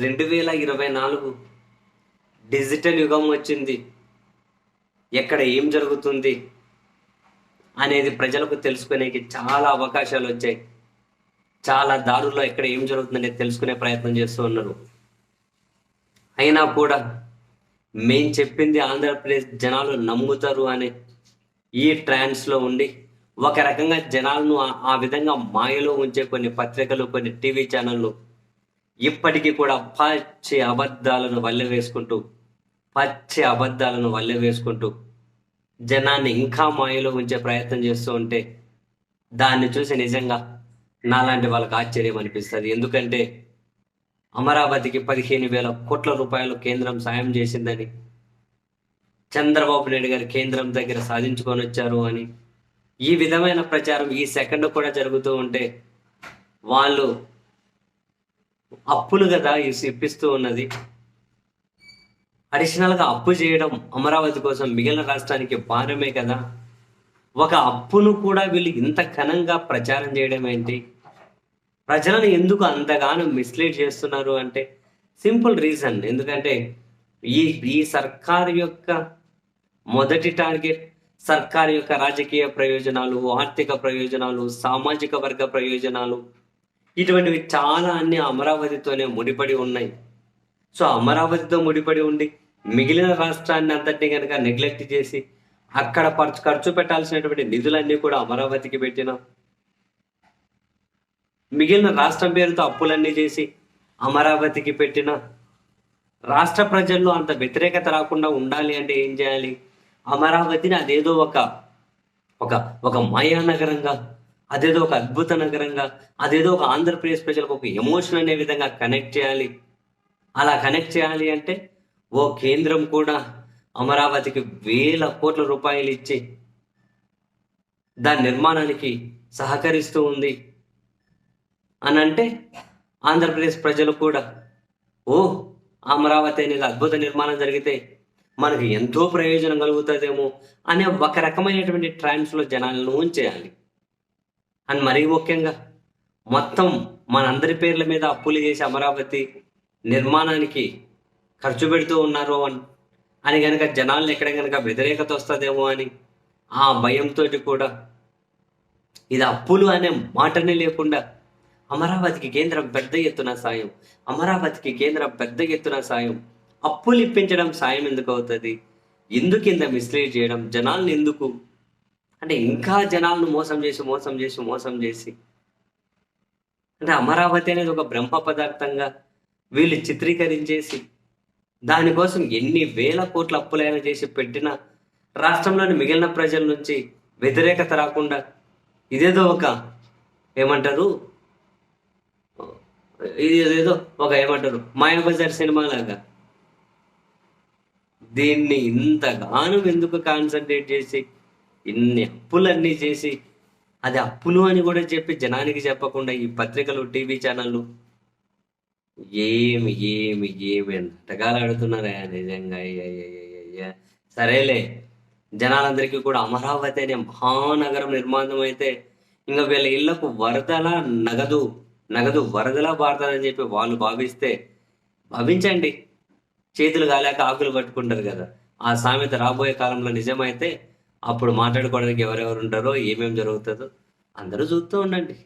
రెండు వేల ఇరవై నాలుగు డిజిటల్ యుగం వచ్చింది. ఎక్కడ ఏం జరుగుతుంది అనేది ప్రజలకు తెలుసుకునేకి చాలా అవకాశాలు వచ్చాయి. చాలా దారుల్లో ఎక్కడ ఏం జరుగుతుందనేది తెలుసుకునే ప్రయత్నం చేస్తూ ఉన్నారు. అయినా కూడా మేం చెప్పింది ఆంధ్రప్రదేశ్ జనాలు నమ్ముతారు అనే ఈ ట్రాన్స్లో ఉండి ఒక రకంగా జనాలను ఆ విధంగా మాయలో ఉంచే కొన్ని పత్రికలు కొన్ని టీవీ ఛానళ్ళు ఇప్పటికీ కూడా పచ్చి అబద్ధాలను వల్లె వేసుకుంటూ పచ్చి అబద్ధాలను వల్లె వేసుకుంటూ జనాన్ని ఇంకా మాయలో ఉంచే ప్రయత్నం చేస్తూ ఉంటే దాన్ని చూసి నిజంగా నాలాంటి వాళ్ళకి ఆశ్చర్యం అనిపిస్తుంది. ఎందుకంటే అమరావతికి పదిహేను వేల కోట్ల రూపాయలు కేంద్రం సాయం చేసిందని చంద్రబాబు నాయుడు గారు కేంద్రం దగ్గర సాధించుకొని వచ్చారు అని ఈ విధమైన ప్రచారం ఈ సెకండ్ కూడా జరుగుతూ ఉంటే వాళ్ళు అప్పులు కదా ఇప్పిస్తూ ఉన్నది. అడిషనల్గా అప్పు చేయడం అమరావతి కోసం మిగిలిన రాష్ట్రానికి భారమే కదా. ఒక అప్పును కూడా వీళ్ళు ఇంత ఘనంగా ప్రచారం చేయడం ఏంటి? ప్రజలను ఎందుకు అంతగానో మిస్లీడ్ చేస్తున్నారు అంటే సింపుల్ రీజన్. ఎందుకంటే ఈ ఈ సర్కారు యొక్క మొదటి టార్గెట్ సర్కారు యొక్క రాజకీయ ప్రయోజనాలు ఆర్థిక ప్రయోజనాలు సామాజిక వర్గ ప్రయోజనాలు ఇటువంటివి చాలా అన్ని అమరావతితోనే ముడిపడి ఉన్నాయి. సో అమరావతితో ముడిపడి ఉండి మిగిలిన రాష్ట్రాన్ని అంతటినీ కనుక నెగ్లెక్ట్ చేసి అక్కడ ఖర్చు ఖర్చు పెట్టాల్సినటువంటి నిధులన్నీ కూడా అమరావతికి పెట్టినాం. మిగిలిన రాష్ట్రం పేరుతో అప్పులన్నీ చేసి అమరావతికి పెట్టిన రాష్ట్ర ప్రజల్లో అంత వ్యతిరేకత రాకుండా ఉండాలి అంటే ఏం చేయాలి? అమరావతిని అదేదో ఒక ఒక ఒక మాయానగరంగా అదేదో ఒక అద్భుత నగరంగా అదేదో ఒక ఆంధ్రప్రదేశ్ ప్రజలకు ఒక ఎమోషన్ అనే విధంగా కనెక్ట్ చేయాలి. అలా కనెక్ట్ చేయాలి అంటే ఓ కేంద్రం కూడా అమరావతికి వేల కోట్ల రూపాయలు ఇచ్చి దాని నిర్మాణానికి సహకరిస్తూ ఉంది. అని అంటే ఆంధ్రప్రదేశ్ ప్రజలు కూడా ఓ అమరావతి అనేది అద్భుత నిర్మాణం జరిగితే మనకు ఎంతో ప్రయోజనం కలుగుతుందేమో అనే ఒక రకమైనటువంటి ట్రాన్స్లో జనాలను ఉంచేయాలి. అని మరీ ముఖ్యంగా మొత్తం మనందరి పేర్ల మీద అప్పులు చేసి అమరావతి నిర్మాణానికి ఖర్చు పెడుతూ ఉన్నారు అని అని కనుక జనాలను ఎక్కడ కనుక వ్యతిరేకత వస్తుందేమో అని ఆ భయంతో కూడా ఇది అప్పులు అనే మాటనే లేకుండా అమరావతికి కేంద్రం పెద్ద ఎత్తున సాయం అమరావతికి కేంద్రం పెద్ద ఎత్తున సాయం అప్పులు ఇప్పించడం సాయం ఎందుకు అవుతుంది? ఎందుకు ఇంత మిస్లీడ్ చేయడం? జనాల్ని ఎందుకు అంటే ఇంకా జనాలను మోసం చేసి మోసం చేసి మోసం చేసి. అంటే అమరావతి అనేది ఒక బ్రహ్మ పదార్థంగా వీళ్ళు చిత్రీకరించేసి దానికోసం ఎన్ని వేల కోట్ల అప్పులైనా చేసి పెట్టిన రాష్ట్రంలోని మిగిలిన ప్రజల నుంచి వ్యతిరేకత రాకుండా ఇదేదో ఒక ఏమంటారు? ఇది ఏదో ఒక ఏమంటారు? మాయాబజార్ సినిమా లాగా. దీన్ని ఇంతగానో ఎందుకు కాన్సన్ట్రేట్ చేసి ఇన్ని అప్పులన్నీ చేసి అది అప్పులు అని కూడా చెప్పి జనానికి చెప్పకుండా ఈ పత్రికలు టీవీ ఛానళ్ళు ఏమి ఏమి ఏమి ఎంతకాలం ఆడుతున్నారా? నిజంగా అయ్య, సరేలే జనాలందరికీ కూడా అమరావతి అనే మహానగరం నిర్మాణం అయితే ఇంకా వీళ్ళ ఇళ్ళకు వరదల నగదు నగదు వరదల పారుతుందని చెప్పి వాళ్ళు భావిస్తే భావించండి చేతులు కాలేక ఆకులు పట్టుకుంటారు కదా ఆ సామెత రాబోయే కాలంలో నిజమైతే అప్పుడు మాట్లాడుకోవడానికి ఎవరెవరు ఉంటారో ఏమేమి జరుగుతుందో అందరూ చూస్తూ ఉండండి.